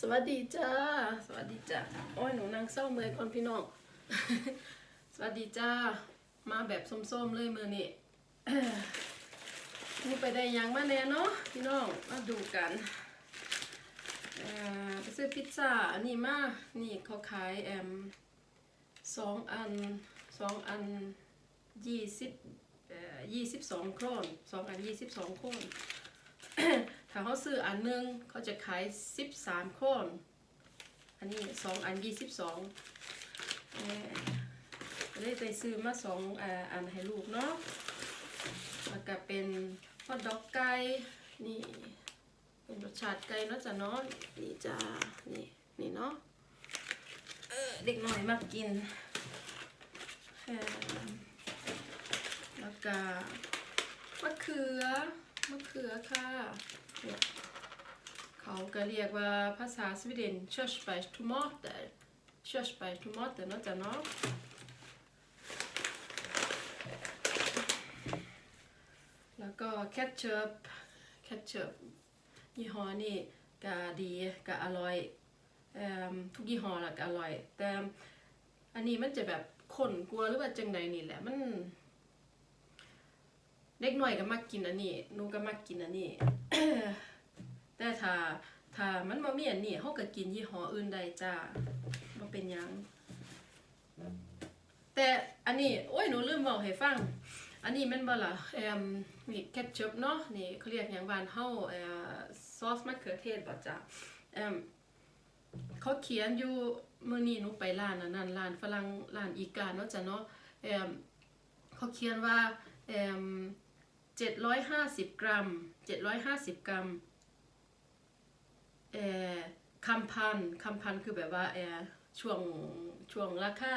สวัสดีจ้า สวัสดีจ้า โอ้ยหนูนั่งเศร้าเมื่อยก่อนพี่น้อง สวัสดีจ้า มาแบบส้มๆเลยมือนี่นี่ไปได้ยังมาแน่เนาะพี่น้อง มาดูกันไปซื้อพิซซ่าอันนี้มา นี่เขาขายแอมสองอันสองอันยี่สิบยี่สิบสองโครนสองอันยี่สิบสองโครน ถ้าเขาซื้ออันหนึงเขาจะขายสิบสามโคนอันนี้สองอันยี่สิบสองเลยไปซื้อมาสองอ่ออันให้ลูกเนาะแล้วก็เป็นฮอทดอกไก่นี่เป็นรสชาติไก่เนาะจ้ะเนาะนี่จ้านี่นี่เนาะเด็กหน่อยมากินแล้วก็มะเขือ มะเขือค่ะเนี่ยเขาก็เรียกว่าภาษาสวีเดน körsbärstomater körsbärstomater เนะจ้ะเนาะแล้วก็แคทเชิพแคทเชิพยี่ห้อนี่ก็ดีก็อร่อยเอิ่มทุกยี่ห้อละก็อร่อย แต่อันนี้มันจะแบบข้นกลัวหรือว่าจังใดนี่แหละมัน เด็กหน่อยก็มักกินอันนี้หนูก็มักกินอันนี้ แต่ถ้าถ้ามันบ่มีอันนี้เฮาก็กินยี่ห้ออื่นได้จ้าบ่เป็นหยังแต่อันนี้โอ้ยหนูลืมบอกให้ฟัง อันนี้ม่นบ่ล่ะเอมนี่แคทชัพเนาะนี่เขาเรียกหยังบ้านเฮาเอ่อซอสมะเขือเทศบ่จ้ะเอมเขาเขียนอยู่มื้อนี้หนูไปร้านอันนั้นร้านฝรั่งร้านอีกาเนาะจ้ะเนาะเอมเขาเขียนว่าเอม 750 กรัม 750 กรัมเอ่อคำพันคำพันคือแบบว่าเอ่อช่วงช่วงราคา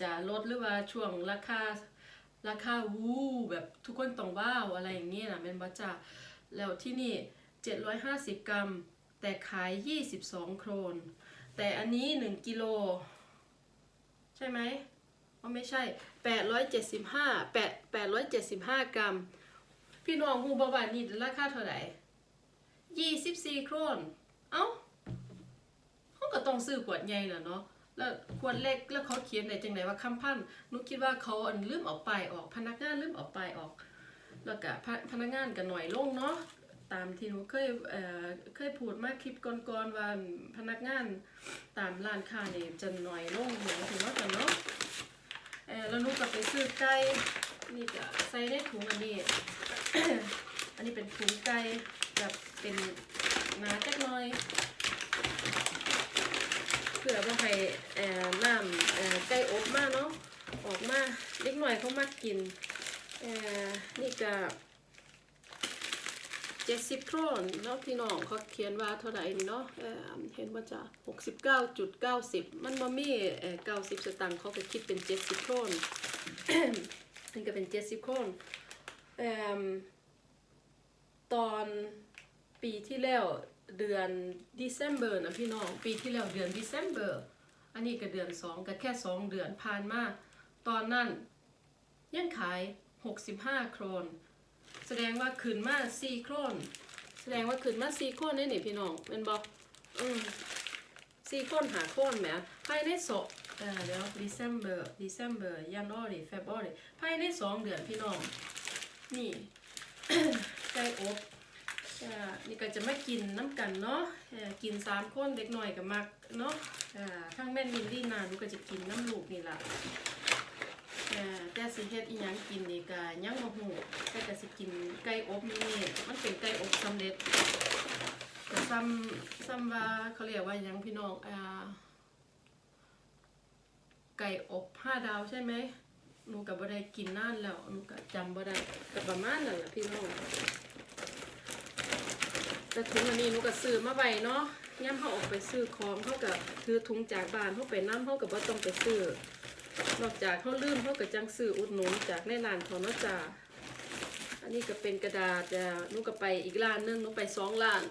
จะลดหรือว่าช่วงราคาราคาวูแบบทุกคนต้องว้าวอะไรอย่างเงี้ยนะแม่นบ่จ้าแล้วที่นี่ 750 กรัม แต่ขาย 22 โครน แต่อันนี้ 1 กิโล ใช่ไหมอ๋อไม่ใช่ 875 8 875 กรัม พี่น้องฮู้บ่ว่านี่ราคาเท่าไหร่24โครน เอ้าเขาก็ต้องซื้อขวดใหญ่แหละเนาะ แล้วขวดเล็กแล้วเขาเขียนได้จังไดว่าคำพันหนูคิดว่าเขาอันลืมออกไปายออก พนักงานลืมออกไปายออก แล้วก็พพนักงานก็หน่อยลงเนาะ ตามที่หนูเคยเอ่อเคยพูดมาคลิปก่อนๆว่าพนักงานตามร้านค้านี่จะหน่อยลงเหมือนถึงว่ากันเนาะเออแล้วหนูก็ไปซื้อไก่นี่ก็ใส่ในถุงอันนี้ อันนี้เป็นถุงไก่แบบเป็นหนาจักหน่อยเพื่อว่าให้น้ำไก่อบมากเนาะออกมาเล็กหน่อยเขามักกินนี่ก็เจ็ดสิบโครนเนาะพี่น้องเขาเขียนว่าเท่าไหร่เนาะเเห็นว่าจะหกสิบเก้าจุดเก้าสิบมันบ่มีเอ่เก้าสิบสตางค์เขาก็คิดเป็นเจ็ดสิบโครนนี่ก็เป็นเจ็ดสิบโครนเอ่อ ตอนปีที่แล้วเดือน December นะพี่น้อง ปีที่แล้วเดือน December อันนี้ก็เดือนสองก็แค่สองเดือนผ่านมา ตอนนั้นยังขาย 65 โครน แสดงว่าขึ้นมา4โครน แสดงว่าขึ้นมา4โครนได้นี่พี่น้องเป็นบอกอืม4โครนหาโครนแหมภายในสองเอ่อเดี๋ยว December December January February ภายในสองเดือนพี่น้อง นี่ ไก่อบอ่านี่ก็จะมากินน้ำกันเนาะอ่อกินสามคนเด็กหน่อยกับมักเนาะอ่าทั้งแม่นมินดี้นานูก็จะกินน้ำลูกนี่ล่ะอ่อแต่สิเฮ็ดอีหยังกินนี่ก็ยังบ่ฮู้แต่ก็สิกินไก่อบนี่นี่มันเป็นไก่อบสำเร็จก็ซ้ำซ้ำว่าเขาเรียกว่าหยังพี่น้องอ่าไก่อบห้าดาวใช่ไหม หนูก็บ่ได้กินนานแล้วหนูก็จำบ่ได้ก็ประมาณนั้นล่ะพี่น้องแต่ถุงอันนี้หนูก็ซื้อมาไว้เนาะย่ำเขาออกไปซื้อของเขาก็ถือถุงจากบ้านเขาไปน้ำเขาก็บ่ต้องไปซื้อนอกจากเขาลืมเขาก็จังซื้ออุดหนุนจากในร้านเขาเนาะจ้าอันนี้ก็เป็นกระดาษจ้ะหนูก็ไปอีกร้านนึงหนูไปสองร้าน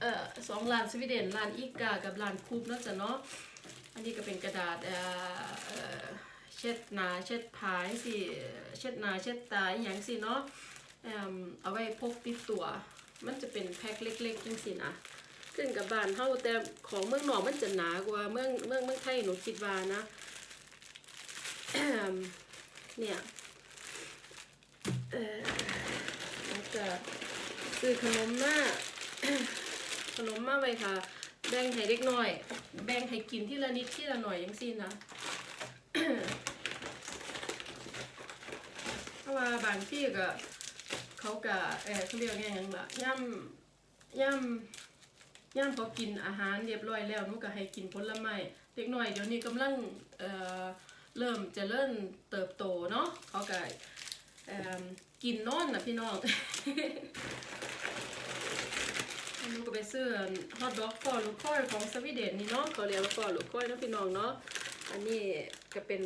เอ่อสองร้านสวีเดนร้านอีกากับร้านคูบเนาะจ้ะเนาะอันนี้ก็เป็นกระดาษเอ่อ เช็ดหน้าเช็ดผายสิเช็ดหน้าเช็ดตาอย่างสิเนาะเอิ่มเอาไว้พกติดตัว มันจะเป็นแพ็คเล็กๆจังสินะขึ้นกับบ้านเฮาแต่ของเมืองนอกมันจะหนากว่าเมืองเมืองเมืองไทยหนูคิดว่านะเนี่ยเออแล้วก็ซื้อขนมมาขนมมาไว้ค่ะ แบ่งให้เด็กน้อย แบ่งให้กินที่ละนิดที่ละหน่อยยังสินะ เพราะ ว่าบางที่ก็เขาก็เออเขาเรียกไงยังละย่ำย่ำย่ำเขากินอาหารเรียบร้อยแล้วนุก็ให้กินผลไม้เด็กหน้อยเดี๋ยวนี้กำลังเอ่อเริ่มจะเริ่มเติบโตเนาะเขาก็เอ่อกินนอนนะพี่น้องนูก็ไปซื้อฮอทดอกฟอลูกคอยของสวีเดนนี่เนาะเขาเรียกว่าฟอลูกคอยนะพี่น้องเนาะอันนี้ก็เป็น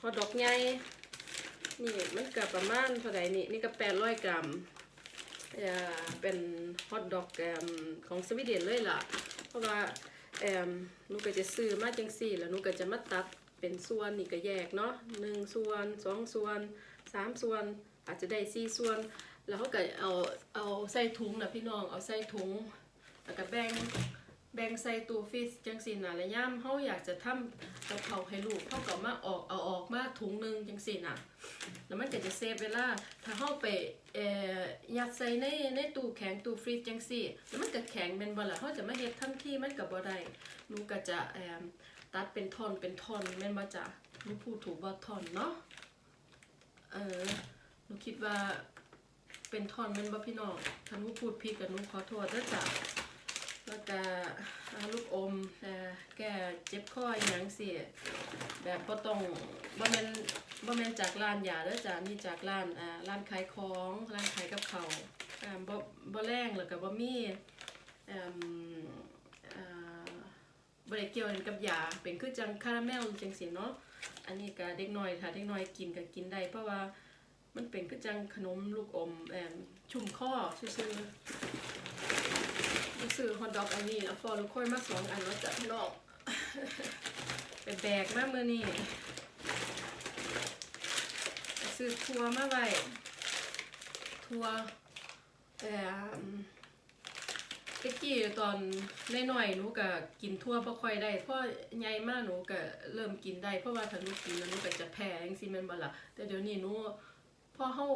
ฮอทดอกใหญ่ นี่มันก็ประมาณเท่าไหร่นี่นี่ก็800กรัมเอ่อเป็นฮอทดอกของสวีเดนเลยล่ะ เพราะว่าเอ่มหนูก็จะซื้อมาจังสี่ แล้วหนูก็จะมาตัดเป็นส่วนนี่ก็แยกเนาะหนึ่งส่วนสองส่วนสามส่วน อาจจะได้สี่ส่วน แล้วเขาก็เอาเอาใส่ถุงนะพี่น้องเอาใส่ถุงแล้วก็แบ่ง แบ่งใส่ตู้ฟรีซจังสี่นะแล้วย่ามเขาอยากจะทำกับเขาให้ลูกเขาก็มาออกเอาออกมาถุงนึงจังสี่นะแล้วมันก็จะเซฟเวลาถ้าเขาไปเอ่อยัดใส่ในในตู้แข็งตู้ฟรีซจังสี่แล้วมันก็แข็งเป็นบ่ล่ะเขาจะมาเฮ็ดทันทีมันก็บ่ได้หนูกก็จะเอ่อตัดเป็นท่อนเป็นท่อนแม่นบ่จ้ะหนูพูดถูกบ่ท่อนเนาะเออหนูคิดว่าเป็นท่อนเป็นบ่พี่น้องถ้าหนูพูดผิดกับหนูขอโทษด้วยจ้ะ แล้วก็อ่าลูกอมแก้เจ็บคออหยังเสิแบบบ่ต้องบ่แม่นบ่แม่นจากร้านยาเด้อจ้ะนี่จากร้านอ่าร้านขายของร้านขายกับเขาอ่าบ่บ่แรงแล้วก็บ่มีอ่มอ่าบ่ได้เกี่ยวกับยาเป็นคือจังคาราเมลจังซี่เนาะอันนี้ก็เด็กน้อยถ้าเด็กน้อยกินก็กินได้เพราะว่ามันเป็นก็จังขนมลูกอมแอมชุ่มข้อซื่อๆ ซื้อฮอทดอกอันนี้แล้วฟอลูกค่อยมาสองอันแล้วจะนอกไปแบกมาเมื่อนี้ซื้อทัวมาไว้ทัวแต่ตะกี้ตอนน้อยๆหนูก็กินทั่วบ่ค่อยได้เพราะใหญ่มากหนูก็เริ่มกินได้เพราะว่าถ้าหนูกินแล้วหนูก็จะแพ้จังซี่แม่นบ่ล่ะแต่เดี๋ยวนี้หนูพอเขา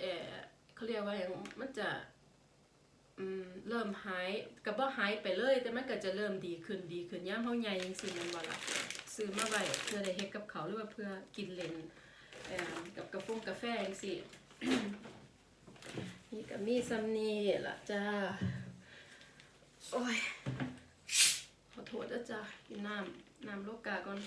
เออเขาเรียกว่าอย่างมันจะ เริ่มหายกับว่าหายไปเลย แต่มันก็จะเริ่มดีขึ้นดีขึ้นย่ามเขาใหญ่ยังสิแมันบ่ล่ะซื้อมาไว้เพื่อได้เฮ็ดกับเขาหรือว่าเพื่อกินเล่นกับกาแฟกาแฟจังสินี่ก็มีซัมนี่ล่ะจ้าโอ้ยขอโทษนะจ้ากินน้ำน้ำโลกาก่อน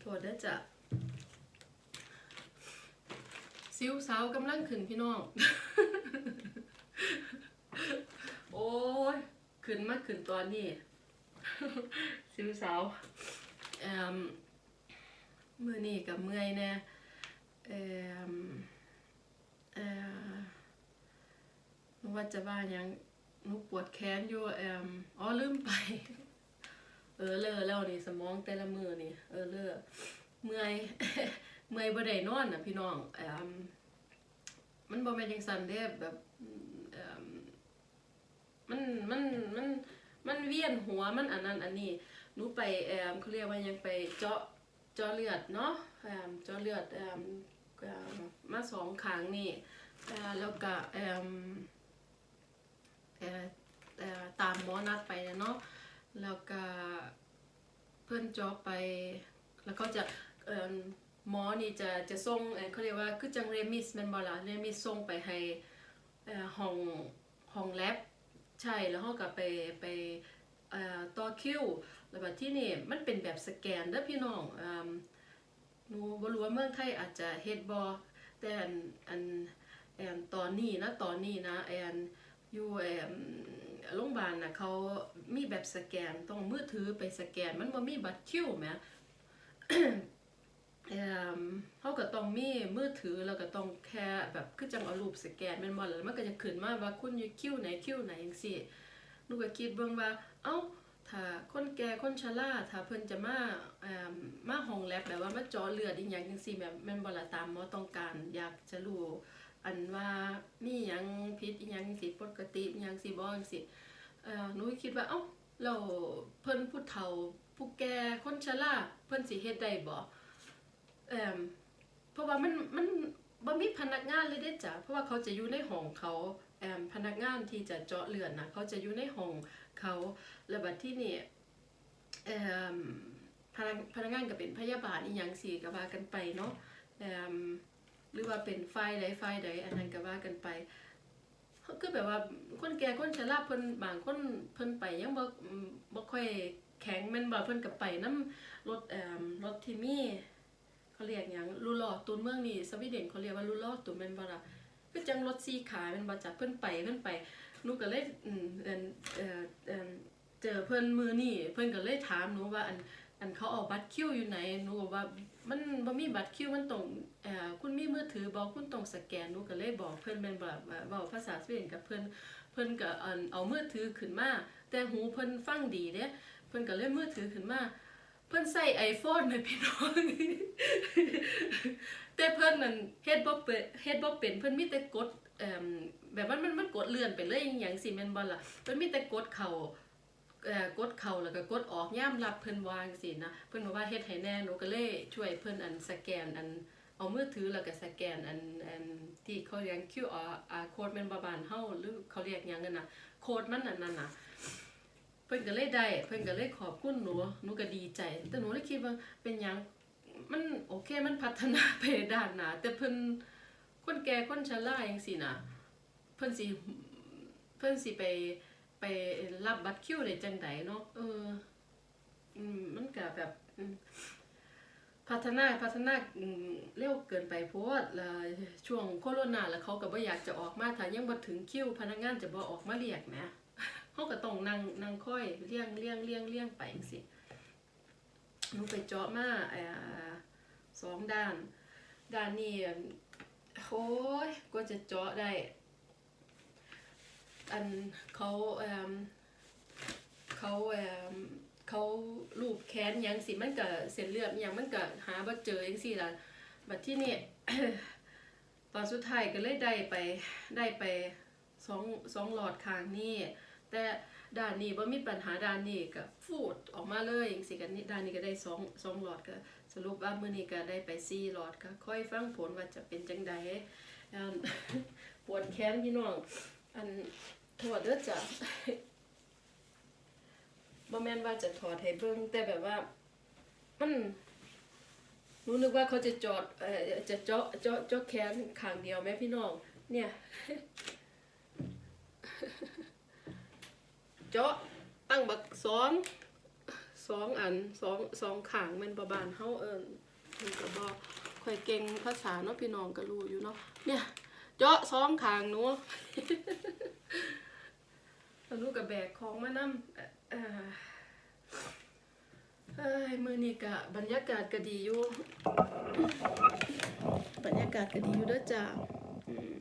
โทษเด้จ้ะ ซิวสาวกำลังขึ้นพี่น้อง โอ้ยขึ้นมาขึ้นตอนนี้ ซิวสาวเอ่มมือนี่กับเมื่อยแน่เอ่มเอ่อหนูว่าจะว่ายังหนูปวดแขนอยู่เอ่มอ๋อลืมไป เออเลอแล้วนี่สมองแต่ละมือนี่เออเลอเมื่อย เมื่อยบ่ได้นอนน่ะพี่น้องอมมันบ่แม่นจังซั่นเด้แบบมมันมันมันมันเวียนหัวมันอันนั้นอันนี้หนูไปเอ่มเขาเรียกว่ายังไปเจาะเจาะเลือดเนาะเอ่มเจาะเลือดอมมาสองครั้งนี่แล้วก็เอ่มตามหมอนัดไปนะเนาะแล้วก็เพื่อนจอไปแล้วก็จะ หมอนี่จะจะส่งเขาเรียกว่าคือจังเรมิสแมันบอล่ะเรมิสส่งไปให้ห้องห้องแลบใช่แล้วเขาก็ไปไปต่อคิวแล้วแบบที่นี่มันเป็นแบบสแกนเด้อพี่น้องหนูบ่รู้ว่าเมืองไทยอาจจะเฮ็ดบ่แต่อันอันแอนตอนนี้นะตอนนี้นะแอนอยู่แอนโรงพยาบาลนะเขามีแบบสแกนต้องมือถือไปสแกนมันบ่มีบัตรคิวแหม เอิ่มเขาก็ต้องมีมือถือแล้วก็ต้องแค่แบบคือจังเอารูปสแกนแม่นบ่ล่ะแล้วมันก็จะขึ้นมาว่าคุณอยู่คิวไหนคิวไหนจังซี่หนูก็คิดเบิ่งว่า เอ้าถ้าคนแก่คนชราถ้าเพิ่นจะมาเอ่มมาห้องแลบแบบว่ามาเจาะเลือดอีหยังจังซี่แบบแม่นบ่ล่ะตามหมอต้องการ อยากจะรู้อันว่ามีหยังผิดอีหยังสิปกติอีหยังสิบ่จังซี่เอ่อหนูคิดว่าเอ้าเราเพิ่นผู้เฒ่าผู้แก่คนชราเพิ่นสิเฮ็ดได้บ่ เอ่อเพราะว่ามันมันบ่มีพนักงานเลยเด้จ้ะเพราะว่าเขาจะอยู่ในห้องเขาแอมพนักงานที่จะเจาะเลือดนะเขาจะอยู่ในห้องเขาแล้วบัดที่นี่เอ่อพนักพนักงานก็เป็นพยาบาลอีหยังสิก็ว่ากันไปเนาะเอ่อหรือว่าเป็นฝ่ายใดฝ่ายใดอันนั้นก็ว่ากันไปคือแบบว่าคนแก่คนชราเพิ่นบางคนเพิ่นไปยังบ่บ่ค่อยแข็งแม่นบ่เพิ่นก็ไปนํรถเอ่อรถที่มี เขาเรียกหยังลูลอตูนเมืองนี่สวีเดนเขาเรียกว่าลูลอตูนแม่นบ่ล่ะคือจังรถซีขาแม่นบ่จักเพิ่นไปเพิ่นไปหนูก็เลยอืมเอิ่นเอ่อเจอเพิ่นมือนี้เพิ่นก็เลยถามหนูว่าอันอันเขาเอาบัตรคิวอยู่ไหนหนูก็ว่ามันบ่มีบัตรคิวมันต้องเอ่อคุณมีมือถือบ่คุณต้องสแกนหนูก็เลยบอกเพิ่นแม่นบ่ว่าเว้าภาษาสวีเดนกับเพิ่นเพิ่นก็อันเอามือถือขึ้นมาแต่หูเพิ่นฟังดีเด้เพิ่นก็เลยมือถือขึ้นมา เพิ่นใส่ iPhone แม่พี่น้องแต่เพิ่นนั่นเฮ็ดบ่เป็นเฮ็ดบ่เป็นเพิ่นมีแต่กดเอ่อแบบว่ามันมันกดเลื่อนไปเลยอหยังสิแม่นบ่ล่ะเพิ่นมีแต่กดเข้าเอ่อกดเข้าแล้วก็กดออกย่ามรับเพิ่นวางซี่นะเพิ่นบอกว่าเฮ็ดให้แน่หนูก็เลยช่วยเพิ่นอันสแกนอันเอามือถือแล้วก็สแกนอันอันที่เขาเรียก QR code แม่นบ่บ้านเฮาหรือเขาเรียกหยังกันน่ะโคดมันนนั้นน่ะ เพิ่นก็เลยได้ เพิ่นก็เลยขอบคุณหนูหนูก็ดีใจ แต่หนูเลยคิดว่าเป็นหยังมันโอเคมันพัฒนาไปด้านหนาแต่เพิ่นคนแก่คนชราจังซี่น่ะเพิ่นสิเพิ่นสิไปไปรับบัตรคิวได้จังไดเนาะเออมันก็แบบพัฒนาพัฒนาเร็วเกินไปเพราะว่าช่วงโควิดแล้วเขาก็บ่อยากจะออกมาถ้ายังบ่ถึงคิวพนักงานจะบ่ออกมาเรียกแหม เขาก็ต้องนั่งนั่งค่อยเลี้ยงเลี้ยงเลี้ยงเลี้ยงไปจังซี่หนูไปเจาะมาอสองด้าน ด้านนี่โอ้ยกว่าจะเจาะได้ อันเขาเอ่มเขาเอ่มเขาลูบแขนยังสิมันก็เส้นเลือดยังมันก็หาบ่เจอจังซี่ล่ะบัดที่นี่ตอนสุดท้ายก็เลยได้ไปได้ไปสองสองหลอดข้างนี้ แต่ด้านนี้บ่มีปัญหาด้านนี้ก็ฟูดออกมาเลยจังซี่กันนี่ด้านนี้ก็ได้สองสองหลอดก็สรุปว่ามื้อนี้ก็ได้ไปสี่หลอดก็ค่อยฟังผลว่าจะเป็นจังใดอันปวดแขนพี่น้องอันโทษเด้อจ้ะบ่แม่นว่าจะถอดให้เบิ่งแต่แบบว่ามันหนูนึกว่าเขาจะจอดเอ่อจะเจาะเจาะเจาะแขนข้างเดียวแม่พี่น้องเนี่ย เจาะตั้งบักสองสองอันสองสองขางม่นบ่บานเฮาเอิ้นเพิ่นก็บ่ค่อยเก่งภาษาเนาะพี่น้องก็รู้อยู่เนาะเนี่ย เจาะสองขางหนูแล้วหนูก็แบกของมานำเอ่อเอ้ยมือนี้ก็บรรยากาศก็ดีอยู่ บรรยากาศก็ดีอยู่เด้อจ้าอืม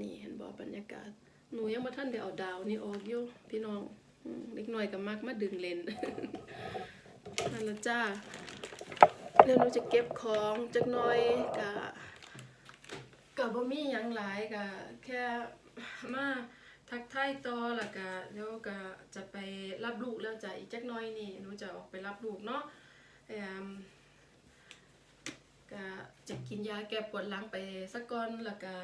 นี่เห็นบ่บรรยากาศ หนูยังบ่ทันได้เอาดาวนี่ออกอยู่พี่น้องอืมเด็กน้อยก็มักมาดึงเลนนั่นละจ้าเดี๋ยวหนูจะเก็บของจักหน่อยก็ก็บ่มีหยังหลายก็แค่มาทักทายต่อแล้วก็เดี๋ยวก็จะไปรับลูกแล้วจ้ะอีกจักหน่อยนี่หนูจะออกไปรับลูกเนาะแอมก็จะกินยาแก้ปวดหลังไปสักก่อนแล้วก็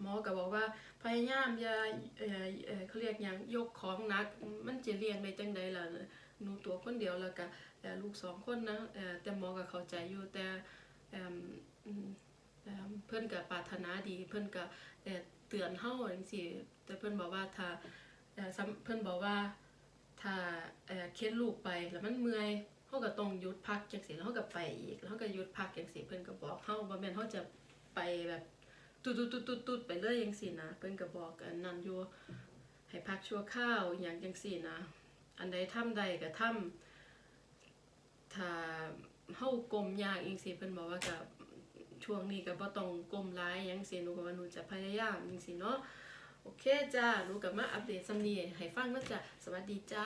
หมอก็บอกว่าพยายามอย่าเขาเรียกหยังยกของหนัก มันจะเลี้ยงได้จังใดล่ะหนูตัวคนเดียวแล้วก็ลูกสองคนนะแต่หมอก็เข้าใจอยู่แต่เอิ่อนก็ปรารถนาดี เพิ่อนก็เอ่อเตือนเฮาจังซี่แต่เพิ่อนบอกว่าถ้าเอ่อนบอกว่าถ้าเค้นลูกไปแล้วมันเมื่อยเฮาก็ต้องยุดพักจังซี่แล้วเฮาก็ไปอีกแล้วเฮาก็ยุดพักจังซี่เพิ่อนก็บอกเฮาบ่แม่นเฮาจะไปแบบ ตุดๆๆๆไปเลยจังซี่นะเพิ่นก็บอกอันนั้นอยู่ให้พักชั่วคราวอย่างจังซี่นะ อันใดทำได้ก็ทำถ้าเฮากลมยากจังซี่เพิ่นบอกว่าก็ช่วงนี้ก็บ่ต้องกลมหลายจังซี่หนูก็ว่าหนูจะพยายามจังซี่เนาะโอเคจ้าหนูกับมาอัปเดตซัมนีให้ฟังนะจ้ะสวัสดีจ้า